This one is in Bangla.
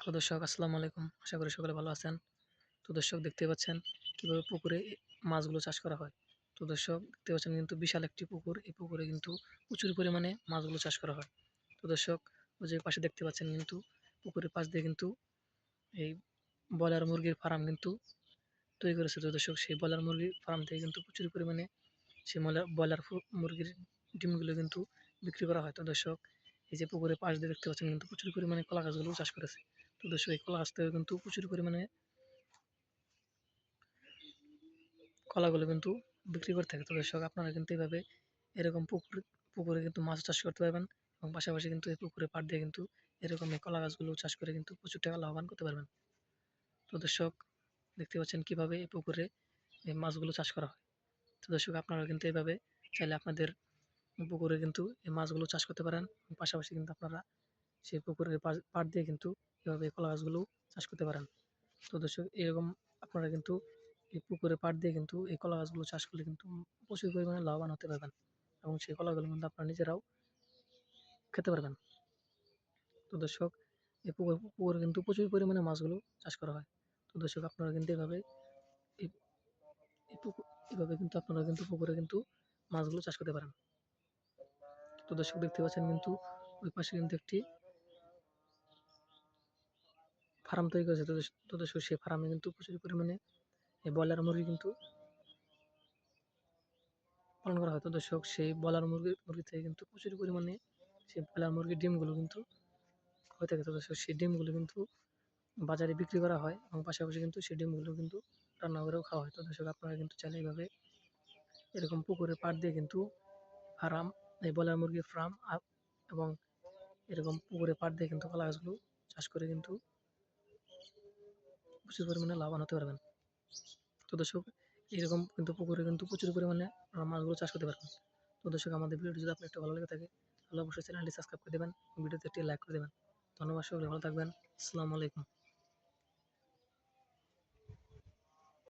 হ্যালো দর্শক, আসসালামু আলাইকুম। আশা করি সকলে ভালো আছেন। তো দর্শক, দেখতে পাচ্ছেন কীভাবে পুকুরে মাছগুলো চাষ করা হয়? তো দর্শক, দেখতে পাচ্ছেন কিন্তু বিশাল একটি পুকুর। এই পুকুরে কিন্তু প্রচুর পরিমাণে মাছগুলো চাষ করা হয়। তো দর্শক, ওই যে পাশে দেখতে পাচ্ছেন কিন্তু পুকুরের পাশ দিয়ে কিন্তু এই ব্রয়লার মুরগির ফার্ম কিন্তু তৈরি করেছে। তো দর্শক, সেই ব্রয়লার মুরগির ফার্ম থেকে কিন্তু প্রচুর পরিমাণে সেই ব্রয়লার মুরগির ডিমগুলো কিন্তু বিক্রি করা হয়। তো দর্শক, এই যে পুকুরের পাশ দিয়ে দেখতে পাচ্ছেন কিন্তু প্রচুর পরিমাণে কলা গাছগুলো চাষ করেছে। তো দর্শক, এই কলা গাছ থেকে কিন্তু প্রচুর পরিমাণে কলাগুলো কিন্তু বিক্রি করতে থাকে। তো দর্শক, আপনারা কিন্তু এইভাবে এরকম পুকুর, পুকুরে কিন্তু মাছ চাষ করতে পারবেন এবং পাশাপাশি কিন্তু এই পুকুরে পাট দিয়ে কিন্তু এরকম এই কলা গাছগুলো চাষ করে কিন্তু প্রচুর টাকা লাভবান করতে পারবেন। তো দর্শক, দেখতে পাচ্ছেন কীভাবে এই পুকুরে এই মাছগুলো চাষ করা হয়। তো দর্শক আপনারা কিন্তু এইভাবে চাইলে আপনাদের পুকুরে কিন্তু এই মাছগুলো চাষ করতে পারেন পাশাপাশি কিন্তু আপনারা সেই পুকুরের পাড় দিয়ে কিন্তু এভাবে কলা গাছগুলো চাষ করতে পারেন। তো দর্শক, এরকম আপনারা কিন্তু এই পুকুরের পাড় দিয়ে কিন্তু এই কলা গাছগুলো চাষ করলে কিন্তু প্রচুর পরিমাণে লাভবান হতে পারবেন এবং সেই কলাগুলো কিন্তু আপনারা নিজেরাও খেতে পারবেন। তো দর্শক, এই পুকুর, পুকুরে কিন্তু প্রচুর পরিমাণে মাছগুলো চাষ করা হয়। তো দর্শক, আপনারা কিন্তু এভাবে এই পুকুর, এভাবে কিন্তু আপনারা কিন্তু পুকুরে কিন্তু মাছগুলো চাষ করতে পারেন। তো দর্শক, দেখতে পাচ্ছেন কিন্তু ওই পাশে কিন্তু একটি ফার্ম তৈরি করেছে তো দর্শক সেই ফার্মে কিন্তু প্রচুর পরিমাণে এই ব্রয়লার মুরগি কিন্তু পালন করা হয়। তো দর্শক, সেই ব্রয়লার মুরগি মুরগি থেকে কিন্তু প্রচুর পরিমাণে সেই ব্রয়লার মুরগির ডিমগুলো কিন্তু হয়ে থাকে। তো দর্শক, সেই ডিমগুলো কিন্তু বাজারে বিক্রি করা হয় এবং পাশাপাশি কিন্তু সেই ডিমগুলো কিন্তু রান্না করেও খাওয়া হয়। তো দর্শক, আপনারা কিন্তু চাইলে এইভাবে এরকম পুকুরে পাট দিয়ে কিন্তু ফার্ম এই ব্রয়লার মুরগির ফার্ম এবং এরকম পুকুরে পাট দিয়ে কিন্তু কলা গাছগুলো চাষ করে কিন্তু প্রচুর পরিমাণে লাভবান হতে পারবেন। তো দর্শক এরকম কিন্তু পুকুরে কিন্তু প্রচুর পরিমাণে মাছগুলো চাষ করতে পারবেন তো দর্শক, আমাদের ভিডিওটি যদি আপনার একটু ভালো লেগে থাকে, তাহলে অবশ্যই চ্যানেলটি সাবস্ক্রাইব করে দেবেন ভিডিওতে একটি লাইক করে দেবেন। ধন্যবাদ সকলে ভালো থাকবেন। আসসালামু আলাইকুম।